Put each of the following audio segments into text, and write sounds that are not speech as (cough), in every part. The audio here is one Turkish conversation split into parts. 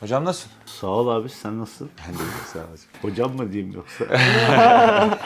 Hocam nasılsın? Sağ ol abi sen nasılsın? Ben de iyiyim, sağ ol hocam. Hocam mı diyeyim yoksa? (laughs)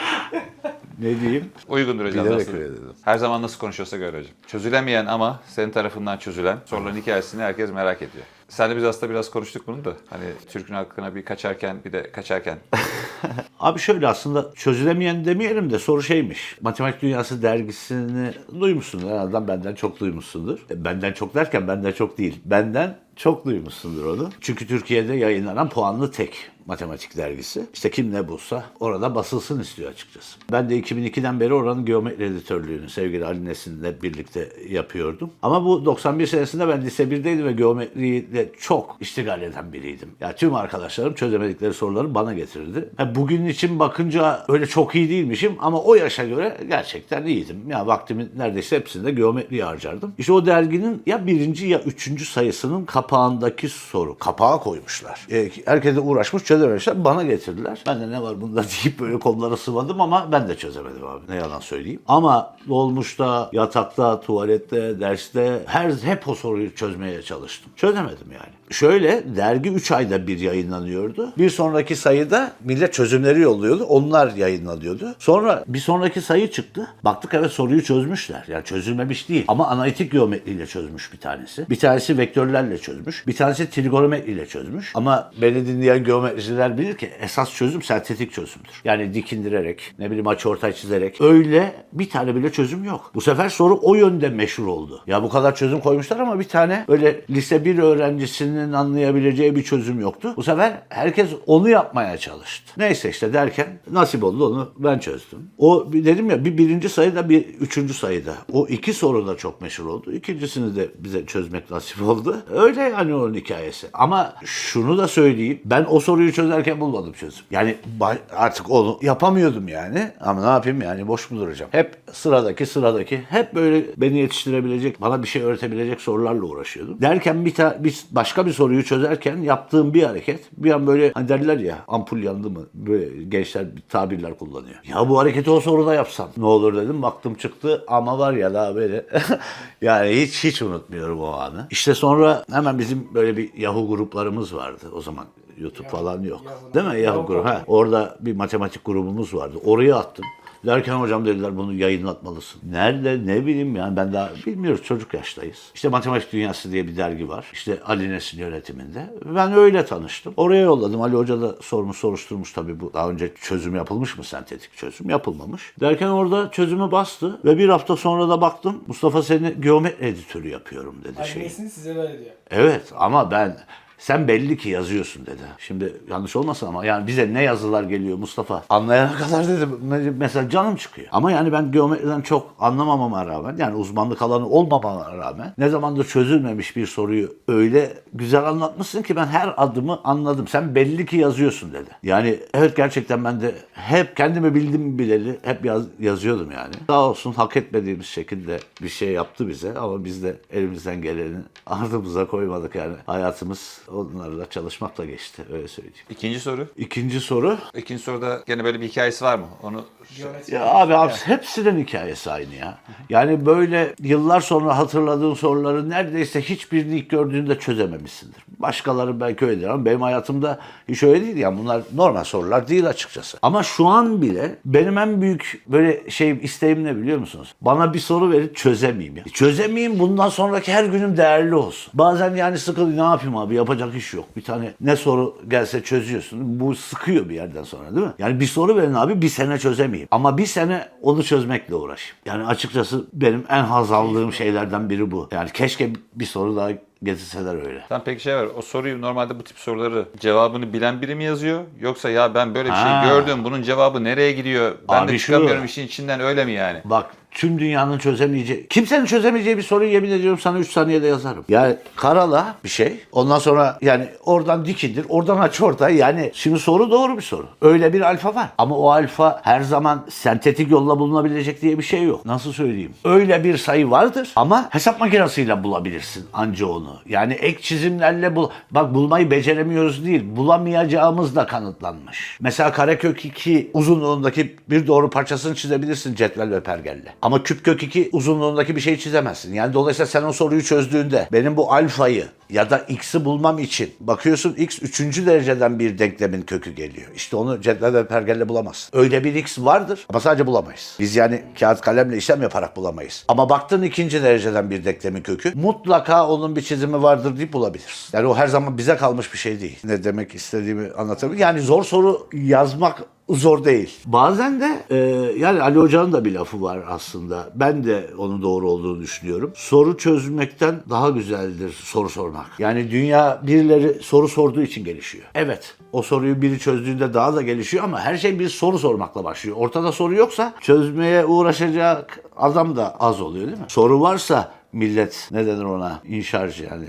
ne diyeyim? Uygundur hocam. Bilerek nasıl? öyle dedim. Her zaman nasıl konuşuyorsa göre hocam. Çözülemeyen ama senin tarafından çözülen soruların hikayesini herkes merak ediyor. Sen de biz aslında biraz konuştuk bunu da. Hani Türk'ün hakkına bir kaçarken bir de kaçarken. (laughs) Abi şöyle aslında çözülemeyen demeyelim de soru şeymiş. Matematik Dünyası dergisini duymuşsundur. Azından benden çok duymuşsundur. E, Benden çok derken benden çok değil. Benden çok duymuşsundur onu. Çünkü Türkiye'de yayınlanan puanlı tek matematik dergisi. İşte kim ne bulsa orada basılsın istiyor açıkçası. Ben de 2002'den beri oranın geometri editörlüğünü sevgili Ali Nesin'le birlikte yapıyordum. Ama bu 91 senesinde ben lise 1'deydim ve geometriyi de çok iştigal eden biriydim. Ya tüm arkadaşlarım çözemedikleri soruları bana getirirdi. Ha, bugün için bakınca öyle çok iyi değilmişim ama o yaşa göre gerçekten iyiydim. Ya vaktimin neredeyse hepsinde geometriye harcardım. İşte o derginin ya birinci ya üçüncü sayısının kapağındaki soru. Kapağa koymuşlar. E, herkes de uğraşmış çözememişler. Bana getirdiler. Ben de ne var bunda deyip böyle kollara sıvadım ama ben de çözemedim abi. Ne yalan söyleyeyim. Ama dolmuşta, yatakta, tuvalette, derste her hep o soruyu çözmeye çalıştım. Çözemedim yani. Şöyle dergi 3 ayda bir yayınlanıyordu. Bir sonraki sayıda millet çözümleri yolluyordu. Onlar yayınlanıyordu. Sonra bir sonraki sayı çıktı. Baktık evet soruyu çözmüşler. Yani çözülmemiş değil. Ama analitik geometriyle çözmüş bir tanesi. Bir tanesi vektörlerle çözmüş. Bir tanesi trigonometriyle çözmüş. Ama beni dinleyen geometriciler bilir ki esas çözüm sentetik çözümdür. Yani dikindirerek, ne bileyim açıortay çizerek. Öyle bir tane bile çözüm yok. Bu sefer soru o yönde meşhur oldu. Ya bu kadar çözüm koymuşlar ama bir tane böyle lise 1 öğrencisinin anlayabileceği bir çözüm yoktu. Bu sefer herkes onu yapmaya çalıştı. Neyse işte derken nasip oldu onu ben çözdüm. O dedim ya bir birinci sayıda bir üçüncü sayıda. O iki soru da çok meşhur oldu. İkincisini de bize çözmek nasip oldu. Öyle yani onun hikayesi. Ama şunu da söyleyeyim. Ben o soruyu çözerken bulmadım çözüm. Yani artık onu yapamıyordum yani. Ama ne yapayım yani boş mu duracağım? Hep sıradaki sıradaki hep böyle beni yetiştirebilecek, bana bir şey öğretebilecek sorularla uğraşıyordum. Derken bir, ta- bir başka bir soruyu çözerken yaptığım bir hareket bir an böyle hani derler ya ampul yandı mı böyle gençler bir tabirler kullanıyor. Ya bu hareketi o soruda yapsam ne olur dedim baktım çıktı ama var ya daha böyle (laughs) yani hiç hiç unutmuyorum o anı. İşte sonra hemen bizim böyle bir Yahoo gruplarımız vardı o zaman. YouTube falan yok. Değil mi? Yahoo grubu. Ha, orada bir matematik grubumuz vardı. Oraya attım. Derken hocam dediler bunu yayınlatmalısın. Nerede ne bileyim yani ben daha bilmiyoruz çocuk yaştayız. İşte Matematik Dünyası diye bir dergi var. İşte Ali Nesin yönetiminde. Ben öyle tanıştım. Oraya yolladım. Ali Hoca da sormuş soruşturmuş tabii bu daha önce çözüm yapılmış mı sentetik çözüm? Yapılmamış. Derken orada çözümü bastı ve bir hafta sonra da baktım Mustafa seni geometri editörü yapıyorum dedi şey. Annesini size ver diyor. Evet ama ben sen belli ki yazıyorsun dedi. Şimdi yanlış olmasın ama yani bize ne yazılar geliyor Mustafa anlayana kadar dedim mesela canım çıkıyor. Ama yani ben geometriden çok anlamamama rağmen yani uzmanlık alanı olmamama rağmen ne zamandır çözülmemiş bir soruyu öyle güzel anlatmışsın ki ben her adımı anladım. Sen belli ki yazıyorsun dedi. Yani evet gerçekten ben de hep kendimi bildim bileli hep yaz, yazıyordum yani. Sağ olsun hak etmediğimiz şekilde bir şey yaptı bize ama biz de elimizden geleni ardımıza koymadık yani. Hayatımız onlarla çalışmakla geçti öyle söyleyeyim. İkinci soru. İkinci soru. İkinci soruda gene böyle bir hikayesi var mı? Onu. Ya abi, abi hepsinin hikayesi aynı ya. Yani böyle yıllar sonra hatırladığın soruları neredeyse hiçbirini ilk gördüğünde çözememişsindir. Başkaları belki öyledir ama benim hayatımda hiç öyle değil. Yani bunlar normal sorular değil açıkçası. Ama şu an bile benim en büyük böyle şey isteğim ne biliyor musunuz? Bana bir soru verip çözemeyeyim. Ya. Çözemeyeyim bundan sonraki her günüm değerli olsun. Bazen yani sıkılıyor ne yapayım abi yapacak iş yok. Bir tane ne soru gelse çözüyorsun. Bu sıkıyor bir yerden sonra değil mi? Yani bir soru verin abi bir sene çözemeyeyim. Ama bir sene onu çözmekle uğraşayım. Yani açıkçası benim en haz aldığım şeylerden biri bu. Yani keşke bir soru daha getirseler öyle. Tam peki şey var. O soruyu normalde bu tip soruları cevabını bilen biri mi yazıyor? Yoksa ya ben böyle bir şey Ha. gördüm. Bunun cevabı nereye gidiyor? Ben Abi de şu- çıkamıyorum işin içinden öyle mi yani? Bak tüm dünyanın çözemeyeceği, kimsenin çözemeyeceği bir soruyu yemin ediyorum sana 3 saniyede yazarım. Yani karala bir şey. Ondan sonra yani oradan dikindir, oradan aç orta. Yani şimdi soru doğru bir soru. Öyle bir alfa var. Ama o alfa her zaman sentetik yolla bulunabilecek diye bir şey yok. Nasıl söyleyeyim? Öyle bir sayı vardır ama hesap makinesiyle bulabilirsin anca onu. Yani ek çizimlerle bul. Bak bulmayı beceremiyoruz değil. Bulamayacağımız da kanıtlanmış. Mesela karekök 2 uzunluğundaki bir doğru parçasını çizebilirsin cetvel ve pergelle. Ama küp kök 2 uzunluğundaki bir şey çizemezsin. Yani dolayısıyla sen o soruyu çözdüğünde benim bu alfayı ya da x'i bulmam için bakıyorsun x üçüncü dereceden bir denklemin kökü geliyor. İşte onu cetvel ve pergelle bulamazsın. Öyle bir x vardır ama sadece bulamayız. Biz yani kağıt kalemle işlem yaparak bulamayız. Ama baktın ikinci dereceden bir denklemin kökü mutlaka onun bir çizimi vardır deyip bulabilirsin. Yani o her zaman bize kalmış bir şey değil. Ne demek istediğimi anlatabilirim. Yani zor soru yazmak zor değil. Bazen de e, yani Ali Hoca'nın da bir lafı var aslında. Ben de onun doğru olduğunu düşünüyorum. Soru çözmekten daha güzeldir soru sormak. Yani dünya birileri soru sorduğu için gelişiyor. Evet o soruyu biri çözdüğünde daha da gelişiyor ama her şey bir soru sormakla başlıyor. Ortada soru yoksa çözmeye uğraşacak adam da az oluyor değil mi? Soru varsa millet ne denir ona inşarcı yani.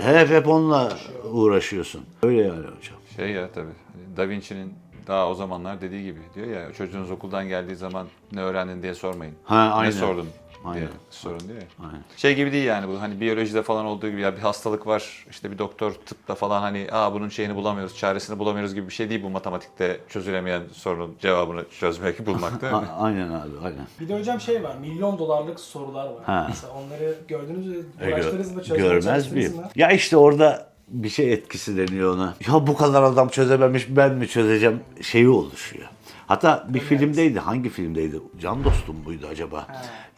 Hep hep onunla uğraşıyorsun. Öyle yani hocam. Şey ya tabii. Da Vinci'nin daha o zamanlar dediği gibi diyor ya çocuğunuz okuldan geldiği zaman ne öğrendin diye sormayın. Ha, aynen. Ne sordun diye Aynen. sorun diyor ya. Aynen. Şey gibi değil yani bu hani biyolojide falan olduğu gibi ya bir hastalık var işte bir doktor tıpta falan hani aa bunun şeyini bulamıyoruz çaresini bulamıyoruz gibi bir şey değil bu matematikte çözülemeyen sorunun cevabını çözmek (laughs) bulmak değil mi? Aynen abi aynen. Bir de hocam şey var, milyon dolarlık sorular var. Ha. Mesela onları gördünüz mü, E, uğraştınız mı, Görmez miyim? mı? Ya işte orada bir şey etkisi deniyor ona. Ya bu kadar adam çözememiş ben mi çözeceğim şeyi oluşuyor. Hatta bir filmdeydi. Hangi filmdeydi? Can Dostum muydu acaba?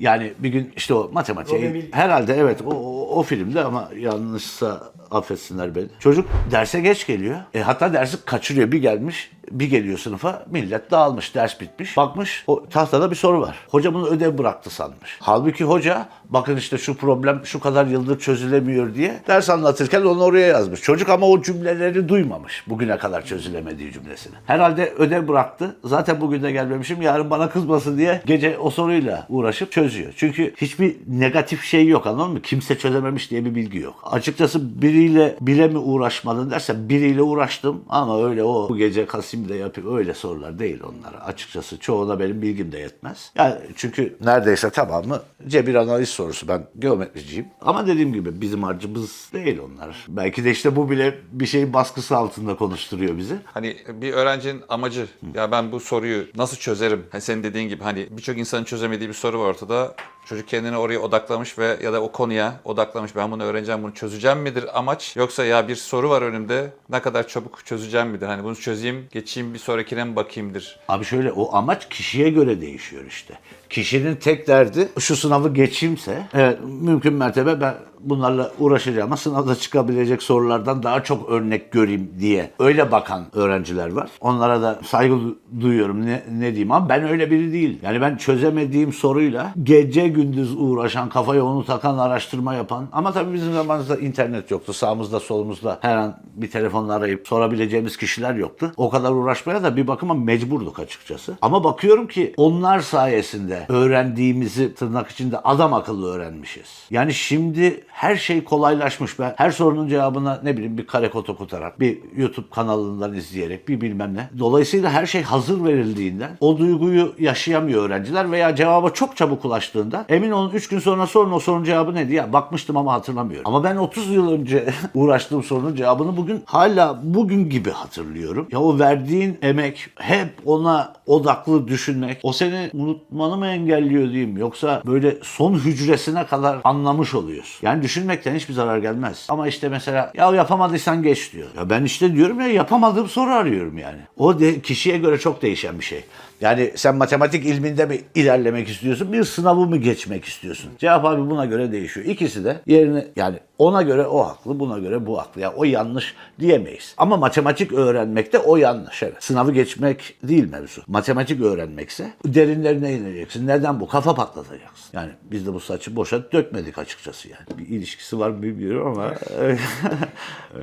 Yani bir gün işte o matematiği herhalde evet o, o, o filmde ama yanlışsa affetsinler beni. Çocuk derse geç geliyor. E, hatta dersi kaçırıyor. Bir gelmiş bir geliyor sınıfa millet dağılmış ders bitmiş. Bakmış o tahtada bir soru var. Hoca bunu ödev bıraktı sanmış. Halbuki hoca bakın işte şu problem şu kadar yıldır çözülemiyor diye ders anlatırken onu oraya yazmış. Çocuk ama o cümleleri duymamış. Bugüne kadar çözülemediği cümlesini. Herhalde ödev bıraktı. Zaten bugün de gelmemişim yarın bana kızmasın diye gece o soruyla uğraşıp çözüyor. Çünkü hiçbir negatif şey yok anladın mı? Kimse çözememiş diye bir bilgi yok. Açıkçası biriyle bile mi uğraşmadın dersen biriyle uğraştım ama öyle o bu gece Kasim'de yapıyor öyle sorular değil onlar. Açıkçası çoğuna benim bilgim de yetmez. Yani çünkü neredeyse tamamı cebir analiz sorusu. Ben geometriciyim. Ama dediğim gibi bizim harcımız değil onlar. Belki de işte bu bile bir şeyin baskısı altında konuşturuyor bizi. Hani bir öğrencinin amacı ya ben bu soruyu nasıl çözerim? Hani senin dediğin gibi hani birçok insanın çözemediği bir soru var ortada. Çocuk kendini oraya odaklamış ve ya da o konuya odaklamış. Ben bunu öğreneceğim, bunu çözeceğim midir amaç? Yoksa ya bir soru var önümde ne kadar çabuk çözeceğim midir? Hani bunu çözeyim, geçeyim bir sonrakine mi bakayımdır? Abi şöyle o amaç kişiye göre değişiyor işte. Kişinin tek derdi şu sınavı geçeyimse evet mümkün mertebe ben bunlarla uğraşacağım ama sınavda çıkabilecek sorulardan daha çok örnek göreyim diye öyle bakan öğrenciler var. Onlara da saygı du- duyuyorum ne, ne diyeyim ama ben öyle biri değil. Yani ben çözemediğim soruyla gece gündüz uğraşan kafaya onu takan araştırma yapan ama tabii bizim zamanımızda internet yoktu. Sağımızda solumuzda her an bir telefonla arayıp sorabileceğimiz kişiler yoktu. O kadar uğraşmaya da bir bakıma mecburduk açıkçası. Ama bakıyorum ki onlar sayesinde öğrendiğimizi tırnak içinde adam akıllı öğrenmişiz. Yani şimdi her şey kolaylaşmış. Ben her sorunun cevabına ne bileyim bir kare kod okutarak, bir YouTube kanalından izleyerek, bir bilmem ne. Dolayısıyla her şey hazır verildiğinden o duyguyu yaşayamıyor öğrenciler veya cevaba çok çabuk ulaştığında emin olun 3 gün sonra sorun o sorunun cevabı neydi ya bakmıştım ama hatırlamıyorum. Ama ben 30 yıl önce (laughs) uğraştığım sorunun cevabını bugün hala bugün gibi hatırlıyorum. Ya o verdiğin emek hep ona odaklı düşünmek o seni unutmanı mı engelliyor diyeyim yoksa böyle son hücresine kadar anlamış oluyorsun. Yani düşünmekten hiçbir zarar gelmez. Ama işte mesela ya yapamadıysan geç diyor. Ya ben işte diyorum ya yapamadığım soru arıyorum yani. O de, kişiye göre çok değişen bir şey. Yani sen matematik ilminde mi ilerlemek istiyorsun, bir sınavı mı geçmek istiyorsun? Cevap abi buna göre değişiyor. İkisi de yerini yani ona göre o haklı, buna göre bu haklı. Ya o yanlış diyemeyiz. Ama matematik öğrenmekte o yanlış. Evet. Sınavı geçmek değil mevzu. Matematik öğrenmekse derinlerine ineceksin. Neden bu? Kafa patlatacaksın. Yani biz de bu saçı boşa dökmedik açıkçası yani. Bir ilişkisi var mı bilmiyorum ama.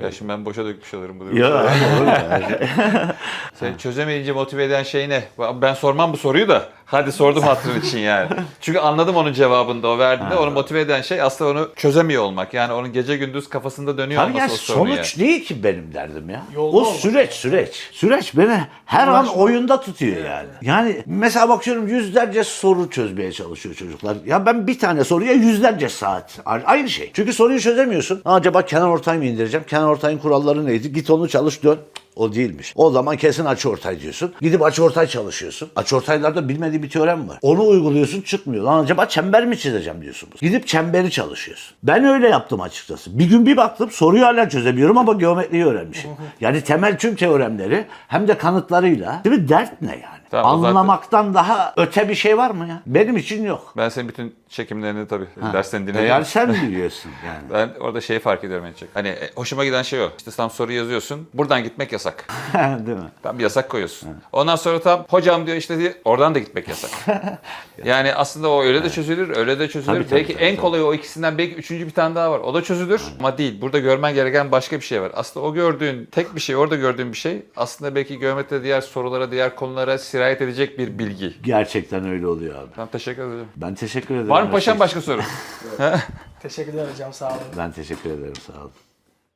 Ya (laughs) şimdi ben boşa dökmüş olurum bu ya durumda. olur yani. (laughs) Seni çözemeyince motive eden şey ne? Ben sormam bu soruyu da. Hadi sordum hatırın için yani. Çünkü anladım onun cevabını da o verdiğinde. Onu motive eden şey aslında onu çözemiyor olmak. Yani onun gece gündüz kafasında dönüyor Tabii olması ya o sorunu sonuç yani. değil ki benim derdim ya. Yolda o olmak. süreç süreç. Süreç beni her an oyunda tutuyor yani. Yani mesela bakıyorum yüzlerce soru çözmeye çalışıyor çocuklar. Ya ben bir tane soruya yüzlerce saat. Aynı şey. Çünkü soruyu çözemiyorsun. Acaba kenar ortay mı indireceğim? Kenar ortayın kuralları neydi? Git onu çalış dön. O değilmiş. O zaman kesin açıortay diyorsun. Gidip açıortay çalışıyorsun. Açıortaylarda bilmediğin bir teorem var. Onu uyguluyorsun çıkmıyor. Lan acaba çember mi çizeceğim diyorsunuz. Gidip çemberi çalışıyorsun. Ben öyle yaptım açıkçası. Bir gün bir baktım soruyu hala çözemiyorum ama geometriyi öğrenmişim. Yani temel tüm teoremleri hem de kanıtlarıyla. Değil mi? Dert ne yani? Tamam, o zaten- Anlamaktan daha öte bir şey var mı ya? Benim için yok. Ben senin bütün çekimlerini tabii derslerini E dinledim. yani (laughs) sen biliyorsun yani. Ben orada şeyi fark ediyorum en çok. Hani e, hoşuma giden şey o. İşte tam soru yazıyorsun. Buradan gitmek yasak. (laughs) Değil mi? Tam bir yasak koyuyorsun. Ondan sonra tam hocam diyor işte diye oradan da gitmek yasak. (laughs) yani aslında o öyle de çözülür, öyle de çözülür. Tabii, tabii, belki tabii, en tabii. kolayı o ikisinden belki üçüncü bir tane daha var. O da çözülür ama değil. Burada görmen gereken başka bir şey var. Aslında o gördüğün tek bir şey, orada gördüğün bir şey aslında belki geometride diğer sorulara, diğer konulara sirayet edecek bir bilgi. Gerçekten öyle oluyor abi. Tamam teşekkür ederim. Ben teşekkür ederim. Var mı paşam başka soru? (laughs) Teşekkürler hocam sağ olun. Ben teşekkür ederim sağ olun.